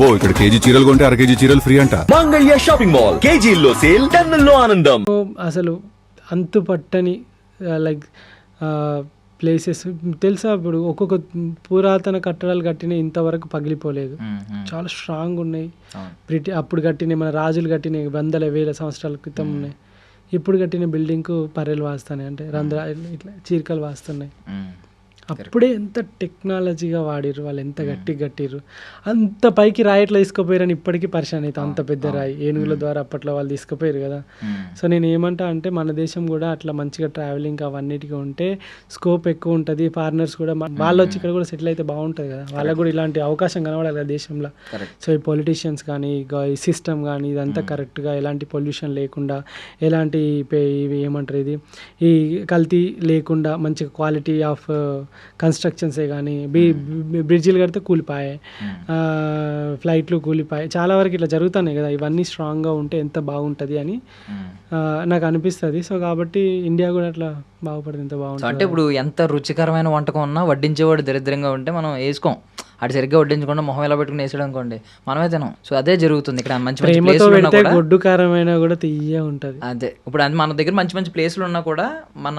అబ్బో ఇక్కడ కేజీ చీరలు కొంటే అర కేజీ చీరలు ఫ్రీ అంట. Mangalya shopping mall. కేజీల్లో సేల్ టన్నుల్లో ఆనందం. అసలు అంతు పట్టని లైక్ ప్లేసెస్. తెలుసా ఇప్పుడు ఒక్కొక్క పురాతన కట్టడాలు కట్టిన ఇంతవరకు పగిలిపోలేదు. చాలా స్ట్రాంగ్ ఉన్నాయి. బ్రిటి అప్పుడు కట్టిన మన రాజులు కట్టిన వందల వేల సంవత్సరాల క్రితం ఉన్నాయి. ఇప్పుడు కట్టిన బిల్డింగ్కు పర్రెలు వాస్తున్నాయి. అంటే రంధ్రాలు ఇట్లా చీరికలు వాస్తున్నాయి. అప్పుడే ఎంత టెక్నాలజీగా వాడిర్రు వాళ్ళు ఎంత గట్టి కట్టిర్రు అంత పైకి రాయి ఎట్లా తీసుకుపోయారని ఇప్పటికీ పరిశాన్ అవుతాం అంత పెద్ద రాయి. ఏనుగుల ద్వారా అప్పట్లో వాళ్ళు తీసుకుపోయారు కదా. సో నేను ఏమంటా అంటే మన దేశం కూడా అట్లా మంచిగా ట్రావెలింగ్ అవన్నిటికీ ఉంటే స్కోప్ ఎక్కువ ఉంటుంది. ఫారినర్స్ కూడా వాళ్ళు వచ్చి ఇక్కడ కూడా సెటిల్ అయితే బాగుంటుంది కదా. వాళ్ళకు కూడా ఇలాంటి అవకాశం కనబడాలి కదా దేశంలో. సో ఈ పొలిటీషియన్స్ కానీ ఈ సిస్టమ్ కానీ ఇదంతా కరెక్ట్గా ఎలాంటి పొల్యూషన్ లేకుండా ఎలాంటి ఇవి ఏమంటారు ఇది? ఈ కల్తీ లేకుండా మంచి క్వాలిటీ ఆఫ్ కన్స్ట్రక్షన్సే కానీ బ్రిడ్జిలు కడితే కూలిపాయి ఫ్లైట్లు కూలిపాయి చాలా వరకు ఇట్లా జరుగుతున్నాయి కదా ఇవన్నీ స్ట్రాంగ్గా ఉంటే ఎంత బాగుంటుంది అని. నాకు అనిపిస్తుంది. సో కాబట్టి ఇండియా కూడా అట్లా బాగుపడితే ఎంత బాగుంటుంది అంటే ఇప్పుడు ఎంత రుచికరమైన వంటకం ఉన్నా వడ్డించేవాడు దరిద్రంగా ఉంటే మనం వేసుకోం. అటు సరిగ్గా వడ్డించకుండా మొహం ఎలా పెట్టుకుని వేసాడు అనుకోండి మనమే తినం. సో అదే జరుగుతుంది. ఇక్కడ మంచి మంచి కూడా గొడ్డు కారమైనా కూడా తీయ ఉంటుంది. అదే. ఇప్పుడు అది మన దగ్గర మంచి మంచి ప్లేసులు ఉన్నా కూడా మన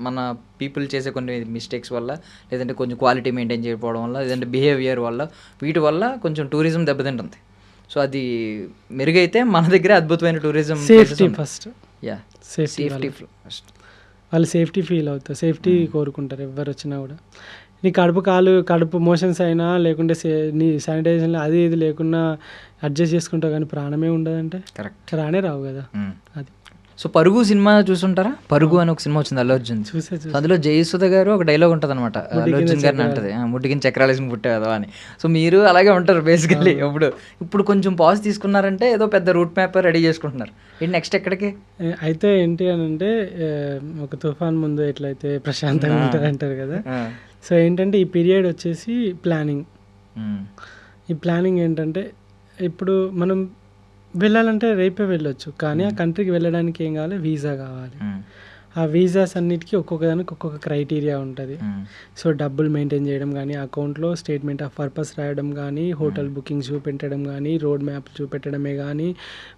మన పీపుల్ చేసే కొన్ని మిస్టేక్స్ వల్ల లేదంటే కొంచెం క్వాలిటీ మెయింటైన్ చేయకపోవడం వల్ల లేదంటే బిహేవియర్ వల్ల వీటి వల్ల కొంచెం టూరిజం దెబ్బతింటుంది. సో అది మెరుగైతే మన దగ్గర అద్భుతమైన tourism safety first yeah safety safety first వాళ్ళు సేఫ్టీ ఫీల్ అవుతారు. సేఫ్టీ కోరుకుంటారు ఎవరు వచ్చినా కూడా. నీ కడుపు కాలు కడుపు మోషన్స్ అయినా లేకుంటే సే నీ శానిటైజేషన్ అది ఇది లేకున్నా అడ్జస్ట్ చేసుకుంటావు కానీ ప్రాణమే ఉండదంటే? కరెక్ట్. రానే రావు కదా. అది. సో పరుగు సినిమా చూసుంటారా? పరుగు అని ఒక సినిమా వచ్చింది అల్లు అర్జున్. అందులో జయసుధ గారు ఒక డైలాగ్ ఉంటుంది అనమాట అల్లు అర్జున్ గారిని అంటది. "ఆ, ముడ్డికిన చక్రాలు వేసుకుని పుట్టేదా అని. సో మీరు అలాగే ఉంటారు బేసికల్లీ ఇప్పుడు ఇప్పుడు కొంచెం పాజ్ తీసుకున్నారంటే ఏదో పెద్ద రూట్ మ్యాప్ రెడీ చేసుకుంటున్నారు. ఏంటి నెక్స్ట్ ఎక్కడికి? అయితే ఏంటి అని అంటే ఒక తుఫాన్ ముందు ఎట్లయితే ప్రశాంతంగా ఉంటుంది అంటారు కదా. సో ఏంటంటే ఈ పీరియడ్ వచ్చేసి ప్లానింగ్. ఈ ప్లానింగ్ ఏంటంటే ఇప్పుడు మనం వెళ్ళాలంటే రేపే వెళ్ళొచ్చు కానీ ఆ కంట్రీకి వెళ్ళడానికి ఏం కావాలి వీసా కావాలి. ఆ వీసాస్ అన్నిటికీ ఒక్కొక్క దానికి ఒక్కొక్క క్రైటీరియా ఉంటుంది. మ్మ్. సో డబ్బులు మెయింటైన్ చేయడం కానీ అకౌంట్లో స్టేట్మెంట్ ఆఫ్ పర్పస్ రాయడం కానీ హోటల్ బుకింగ్స్ చూపెట్టడం కానీ రోడ్ మ్యాప్ చూపెట్టడమే కానీ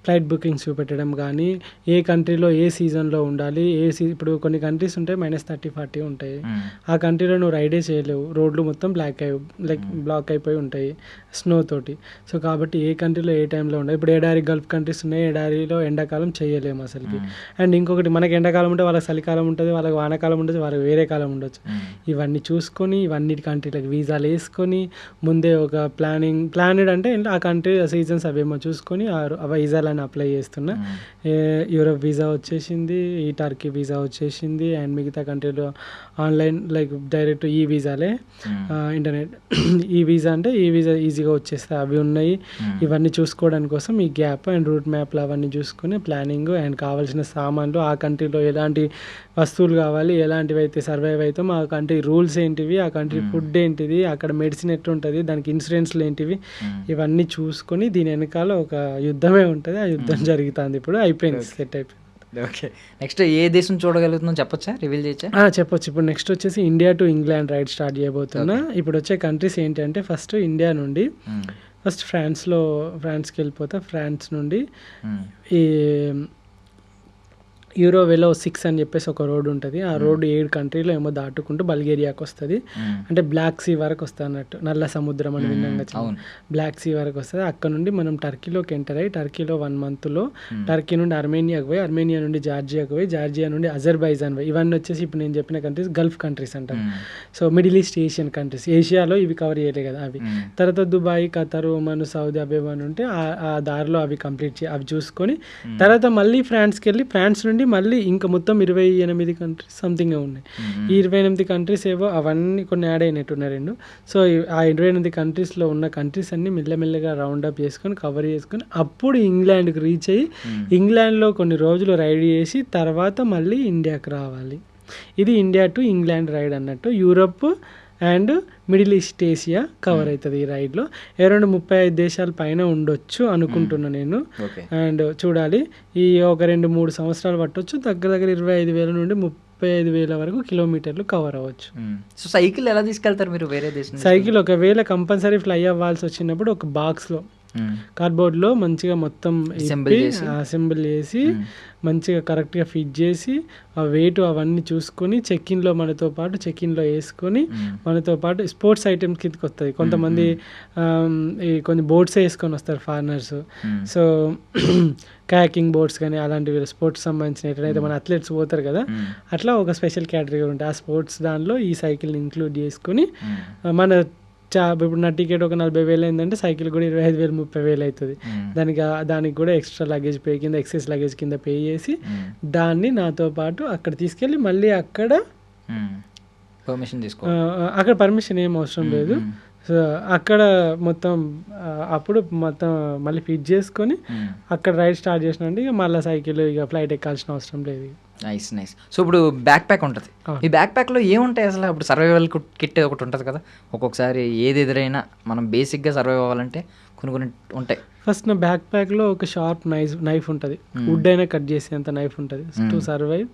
ఫ్లైట్ బుకింగ్స్ చూపెట్టడం కానీ ఏ కంట్రీలో ఏ సీజన్లో ఉండాలి ఏ సీ ఇప్పుడు కొన్ని కంట్రీస్ ఉంటాయి మైనస్ థర్టీ ఫార్టీ ఉంటాయి. ఆ కంట్రీలో నువ్వు రైడే చేయలేవు. రోడ్లు మొత్తం బ్లాక్ అయి లైక్ బ్లాక్ అయిపోయి ఉంటాయి స్నో తోటి. సో కాబట్టి ఏ కంట్రీలో ఏ టైంలో ఉండాలి ఇప్పుడు ఎడారి గల్ఫ్ కంట్రీస్ ఉన్నాయి ఎడారిలో ఎండాకాలం చేయలేము అసలుకి. అండ్ ఇంకొకటి మనకి ఎండాకాలం ఉంటే వాళ్ళకి చలికాలం ఉంటుంది వాళ్ళకి వానాకాలం ఉంటుంది వాళ్ళకి వేరే కాలం ఉండొచ్చు. ఇవన్నీ చూసుకొని ఇవన్నీ కంట్రీలకు వీసాలు వేసుకొని ముందే ఒక ప్లానింగ్ ప్లానెడ్ అంటే ఆ కంట్రీ సీజన్స్ అవేమో చూసుకొని ఆ వీసాలను అప్లై చేస్తున్నా. యూరోప్ వీసా వచ్చేసింది ఈ టర్కీ వీసా వచ్చేసింది అండ్ మిగతా కంట్రీలో ఆన్లైన్ లైక్ డైరెక్ట్ ఈ వీసాలే ఇంటర్నెట్ ఈ వీసా అంటే ఈ వీసా ఈజీగా వచ్చేస్తాయి అవి ఉన్నాయి. ఇవన్నీ చూసుకోవడానికి కోసం ఈ గ్యాప్ అండ్ రూట్ మ్యాప్లు అవన్నీ చూసుకొని ప్లానింగ్ అండ్ కావాల్సిన సామాన్లు ఆ కంట్రీలో ఎలాంటి వస్తువులు కావాలి ఎలాంటివి అయితే సర్వైవ్ అవుతాం ఆ కంట్రీ రూల్స్ ఏంటివి ఆ కంట్రీ ఫుడ్ ఏంటిది అక్కడ మెడిసిన్ ఎట్లుంటుంది దానికి ఇన్సూరెన్స్లు ఏంటివి ఇవన్నీ చూసుకొని దీని వెనకాల ఒక యుద్ధమే ఉంటుంది. ఆ యుద్ధం జరుగుతుంది ఇప్పుడు అయిపోయింది సెట్ అయిపోయింది. ఓకే నెక్స్ట్ ఏ దేశం చూడగలుగుతుందో చెప్పొచ్చా? రివీల్ చేయొచ్చా? చెప్పొచ్చు. ఇప్పుడు నెక్స్ట్ వచ్చేసి India to England ride start చేయబోతున్నా. ఇప్పుడు వచ్చే కంట్రీస్ ఏంటంటే ఫస్ట్ ఇండియా నుండి. ఫస్ట్ ఫ్రాన్స్లో ఫ్రాన్స్కి వెళ్ళిపోతా. ఫ్రాన్స్ నుండి. ఈ యూరో వెలో సిక్స్ అని చెప్పేసి ఒక రోడ్ ఉంటుంది. ఆ రోడ్ ఏడు కంట్రీలో ఏమో దాటుకుంటూ బల్గేరియాకి వస్తుంది. మ్మ్. అంటే బ్లాక్ సీ వరకు వస్తుంది అన్నట్టు నల్ల సముద్రం అని విన్నాం. బ్లాక్ సీ వరకు వస్తుంది. అక్కడ నుండి మనం టర్కీలోకి ఎంటర్ అయ్యి టర్కీలో వన్ మంత్లో టర్కీ నుండి అర్మేనియాకి పోయి అర్మేనియా నుండి జార్జియాకి పోయి జార్జియా నుండి అజర్బైజాన్ పోయి ఇవన్నీ వచ్చేసి ఇప్పుడు నేను చెప్పిన కంట్రీస్ గల్ఫ్ కంట్రీస్ అంటారు. మ్మ్. So middle east Asian countries ఏషియాలో ఇవి కవర్ చేయలే కదా అవి. తర్వాత Dubai Qatar Oman Saudi Arabia ఉంటే ఆ- దారిలో అవి కంప్లీట్ అవి చూసుకొని తర్వాత మళ్ళీ ఫ్రాన్స్కి వెళ్ళి ఫ్రాన్స్ నుండి మళ్ళీ ఇంకా మొత్తం ఇరవై ఎనిమిది కంట్రీస్ సంథింగ్ ఉన్నాయి. ఈ ఇరవై ఎనిమిది కంట్రీస్ ఏవో అవన్నీ కొన్ని యాడ్ అయినట్టు ఉన్నాయి రెండు. సో ఆ ఇరవై ఎనిమిది కంట్రీస్లో ఉన్న కంట్రీస్ అన్ని మెల్లమెల్లగా రౌండ్ అప్ చేసుకొని కవర్ చేసుకొని అప్పుడు ఇంగ్లాండ్కి రీచ్ అయ్యి ఇంగ్లాండ్లో కొన్ని రోజులు రైడ్ చేసి తర్వాత మళ్ళీ ఇండియాకి రావాలి. ఇది ఇండియా టు ఇంగ్లాండ్ రైడ్ అన్నట్టు. Europe and middle east Asia cover అవుతుంది ఈ రైడ్లో. అరౌండ్ ముప్పై ఐదు దేశాల పైన ఉండొచ్చు అనుకుంటున్నా నేను. ఓకే. అండ్ చూడాలి ఈ ఒక రెండు మూడు సంవత్సరాలు పట్టొచ్చు దగ్గర దగ్గర ఇరవై ఐదు వేల నుండి ముప్ ముప్పై ఐదు వేల వరకు కిలోమీటర్లు కవర్ అవ్వచ్చు. సో సైకిల్ ఎలా తీసుకెళ్తారు మీరు వేరే దేశం? సైకిల్ ఒకవేళ కంపల్సరీ ఫ్లై అవ్వాల్సి వచ్చినప్పుడు ఒక బాక్స్లో. కార్డ్బోర్డ్లో మంచిగా మొత్తం. అసెంబుల్ చేసి? మంచిగా కరెక్ట్గా ఫిట్ చేసి ఆ వెయిట్ అవన్నీ చూసుకొని చెక్ ఇన్లో మనతో పాటు చెక్ ఇన్లో వేసుకొని మనతో పాటు స్పోర్ట్స్ ఐటమ్స్ కిందకి వస్తుంది. కొంతమంది ఈ కొన్ని బోట్స్ వేసుకొని వస్తారు ఫారినర్స్. సో కయాకింగ్ బోట్స్ కానీ అలాంటివి స్పోర్ట్స్ సంబంధించిన ఎట్లయితే మన అథ్లెట్స్ పోతారు కదా. అట్లా ఒక స్పెషల్ కేటగిరీ ఉంటుంది. ఆ స్పోర్ట్స్ దానిలో ఈ సైకిల్ని ఇంక్లూడ్ చేసుకొని మన చా ఇప్పుడు నా టికెట్ ఒక నలభై వేలు అయిందంటే సైకిల్ కూడా ఇరవై ఐదు వేలు ముప్పై వేలు అవుతుంది. దానికి దానికి కూడా ఎక్స్ట్రా లగేజ్ పే కింద ఎక్సెస్ లగేజ్ కింద పే చేసి. దాన్ని నాతో పాటు అక్కడ తీసుకెళ్ళి మళ్ళీ అక్కడ. పర్మిషన్ తీసుకో అక్కడ పర్మిషన్ ఏం అవసరం లేదు సో అక్కడ మొత్తం అప్పుడు మొత్తం మళ్ళీ ఫిట్ చేసుకొని. అక్కడ రైడ్ స్టార్ట్ చేసినంటే ఇక మళ్ళీ సైకిల్ ఇక ఫ్లైట్ ఎక్కాల్సిన అవసరం లేదు నైస్ నైస్ సో ఇప్పుడు బ్యాక్ ప్యాక్ ఉంటుంది. ఈ బ్యాక్ ప్యాక్లో ఏముంటాయి అసలు? ఇప్పుడు సర్వైవల్ కిట్ ఒకటి ఉంటుంది కదా? ఒక్కొక్కసారి ఏది ఎదురైనా మనం బేసిక్గా సర్వైవ్ అవ్వాలంటే కొన్ని కొన్ని ఉంటాయి. ఫస్ట్ నా బ్యాక్ ప్యాక్లో ఒక షార్ప్ నైఫ్ నైఫ్ ఉంటుంది. వుడ్ అయినా కట్ చేసేంత నైఫ్ ఉంటుంది. టు సర్వైవ్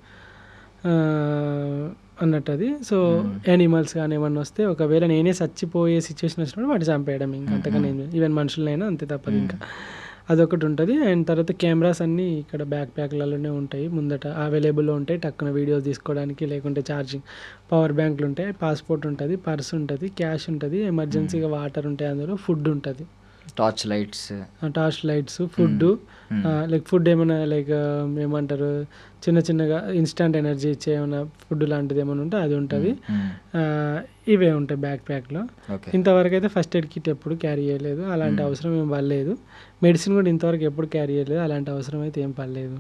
అన్నట్టు అది సో యానిమల్స్ కానీ ఏమన్నా వస్తే ఒకవేళ నేనే చచ్చిపోయే సిచ్యువేషన్ వచ్చినప్పుడు వాటి చంపేయడం ఇంకా అంతకన్నా ఏం లేదు. ఈవెన్ మనుషులైనా అంతే తప్పదు ఇంకా. అదొకటి ఉంటుంది. అండ్ తర్వాత కెమెరాస్ అన్నీ ఇక్కడ బ్యాక్ ప్యాక్లలోనే ఉంటాయి. ముందట అవైలబుల్లో ఉంటాయి. టక్కున వీడియోస్ తీసుకోవడానికి లేకుంటే ఛార్జింగ్ పవర్ బ్యాంకులు ఉంటాయి. పాస్పోర్ట్ ఉంటుంది పర్స్ ఉంటుంది క్యాష్ ఉంటుంది ఎమర్జెన్సీగా వాటర్ ఉంటాయి అందులో ఫుడ్ ఉంటుంది. Torch lights torch lights food. Like food ఏమైనా లైక్ ఏమంటారు చిన్న చిన్నగా ఇన్స్టంట్ ఎనర్జీ ఇచ్చే ఏమైనా ఫుడ్ లాంటిది ఏమైనా ఉంటే అది ఉంటుంది. ఇవే ఉంటాయి బ్యాక్ ప్యాక్లో ఇంతవరకు అయితే ఫస్ట్ ఎయిడ్ కిట్ ఎప్పుడు క్యారీ చేయలేదు. అలాంటి అవసరం ఏం పడలేదు. మెడిసిన్ కూడా ఇంతవరకు ఎప్పుడు క్యారీ చేయలేదు. అలాంటి అవసరం అయితే ఏం పడలేదు.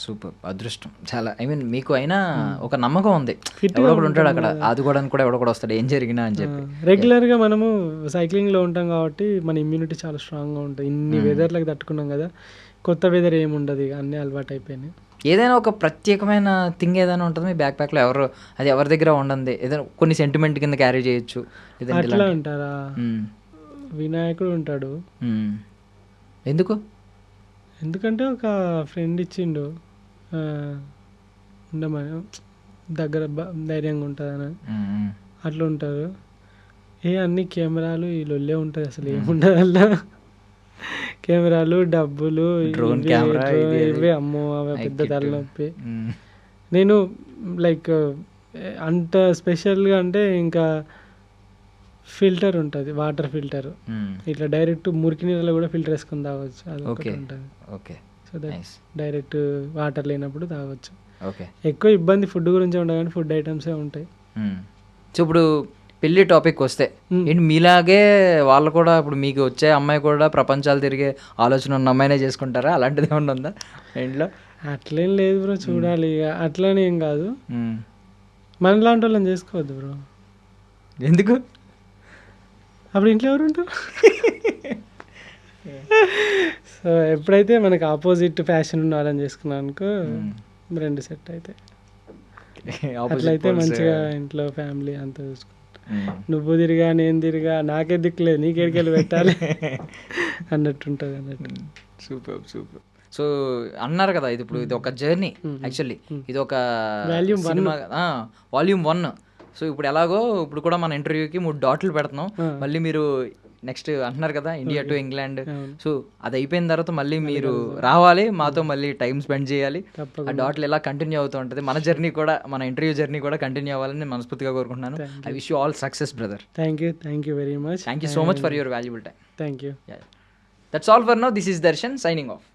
సూపర్. అదృష్టం. చాలా ఐ మీన్ మీకు అయినా ఒక నమ్మకం ఉంది. Fit గా ఎవడో ఒకడు ఉంటాడు అక్కడ. ఆదుకోవడానికి కూడా ఎవడో కూడా వస్తాడు. ఏం జరిగినా అని చెప్పి. రెగ్యులర్గా మనము సైక్లింగ్లో ఉంటాం కాబట్టి మన ఇమ్యూనిటీ చాలా స్ట్రాంగ్గా ఉంటుంది. ఇన్ని వెదర్లకు తట్టుకున్నాం కదా. కొత్త వెదర్ ఏమి ఉండదు ఇక అన్నీ అలవాటు అయిపోయినాయి ఏదైనా ఒక ప్రత్యేకమైన థింగ్ ఏదైనా ఉంటుంది మీ బ్యాక్ ప్యాక్లో ఎవరు అది ఎవరి దగ్గర ఉండదు. ఏదైనా కొన్ని సెంటిమెంట్ కింద క్యారీ చేయొచ్చు. అట్లా అంటారా మ్మ్. వినాయకుడు ఉంటాడు. ఎందుకు? ఎందుకంటే ఒక ఫ్రెండ్ ఇచ్చిండు ఉండమని. దగ్గర ధైర్యంగా ఉంటుందని. అట్లా ఉంటారు. ఏ అన్ని కెమెరాలు ఈ లొల్లే ఉంటుంది అసలు ఏముండదు అలా కెమెరాలు డబ్బులు అది. ఇవే అమ్మో అవి పెద్ద. తలనొప్పి. నేను లైక్ అంత స్పెషల్గా అంటే ఇంకా ఫిల్టర్ ఉంటుంది వాటర్ ఫిల్టర్. ఇట్లా డైరెక్ట్ మురికి నీళ్ళలో కూడా ఫిల్టర్ వేసుకొని తాగొచ్చు అది ఒకటి. ఉంటుంది okay so that direct water లేనప్పుడు తాగొచ్చు ఓకే ఎక్కువ ఇబ్బంది ఫుడ్ గురించి ఉండదు కానీ ఫుడ్ ఐటమ్సే ఉంటాయి. సో ఇప్పుడు పెళ్ళి టాపిక్ వస్తే. ఏంటి మీలాగే వాళ్ళు కూడా ఇప్పుడు మీకు వచ్చే అమ్మాయి కూడా ప్రపంచాలు తిరిగే ఆలోచన ఉన్న అమ్మాయినే చేసుకుంటారా? అలాంటిది ఏమన్నా ఉందా ఇంట్లో? అట్లేం లేదు బ్రో చూడాలి ఇక. అట్లనే ఏం కాదు. మ్మ్. మనలాంటి వాళ్ళని చేసుకోవద్దు బ్రో. ఎందుకు? అప్పుడు ఇంట్లో ఎవరు ఉంటారు? సో ఎప్పుడైతే మనకి ఆపోజిట్ ఫ్యాషన్ ఉన్న వాళ్ళని చేసుకున్నాను అనుకో రెండు సెట్ అయితే. అట్లయితే. మంచిగా ఇంట్లో ఫ్యామిలీ అంతా చూసుకుంటా. నువ్వు తిరిగా నేను తిరిగా నాకే దిక్కులేదు నీకేడికెళ్ళి పెట్టాలి. అన్నట్టు ఉంటుంది అన్నట్టు. Super super. సో అన్నారు కదా ఇది ఇప్పుడు ఇది ఒక జర్నీ యాక్చువల్లీ. ఇది ఒక one. Cinema volume one. So ఇప్పుడు ఎలాగో ఇప్పుడు కూడా మన ఇంటర్వ్యూకి మూడు డాట్లు పెడుతున్నాం. మళ్ళీ మీరు నెక్స్ట్ అంటున్నారు కదా ఇండియా టు ఇంగ్లాండ్. సో అది అయిపోయిన తర్వాత మళ్ళీ మీరు రావాలి మాతో మళ్ళీ టైం స్పెండ్ చేయాలి. ఆ డాట్లు ఎలా కంటిన్యూ అవుతూ ఉంటుంది మన జర్నీ కూడా మన ఇంటర్వ్యూ జర్నీ కూడా కంటిన్యూ అవ్వాలని నేను మనస్ఫూర్తిగా కోరుకుంటున్నాను. I wish you all success brother thank you thank you very much thank you so much for your valuable time thank you that's all for now this is Darshan signing off